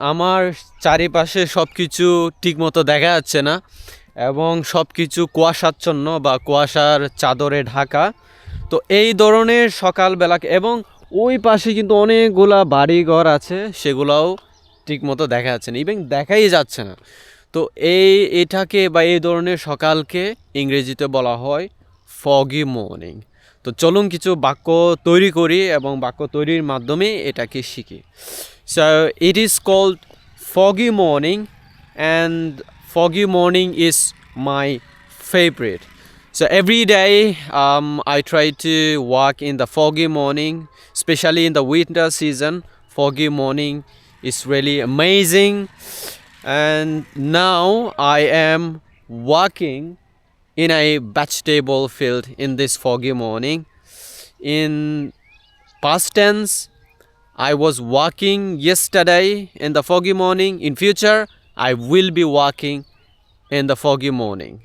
আমার চারিপাশে সব কিছু ঠিকমতো দেখা যাচ্ছে না এবং সব কিছু কুয়াশাচ্ছন্ন বা কুয়াশার চাদরে ঢাকা। তো এই ধরনের সকালবেলা এবং ওই পাশে কিন্তু অনেকগুলা বাড়ি ঘর আছে, সেগুলাও ঠিকমতো দেখা যাচ্ছে না ইভেন দেখাই যাচ্ছে না। তো এই, এটাকে বা এই ধরনের সকালকে ইংরেজিতে বলা হয় ফগি মর্নিং তো চলুন কিছু বাক্য তৈরি করি এবং বাক্য তৈরির মাধ্যমে এটাকে শিখি। so it is called foggy morning and foggy morning is my favorite. So every day um, I try to walk in the foggy morning especially in the winter season. Foggy morning is really amazing. And now I am walking in a vegetable field in this foggy morning. In past tense I was walking yesterday in the foggy morning. In future, I will be walking in the foggy morning.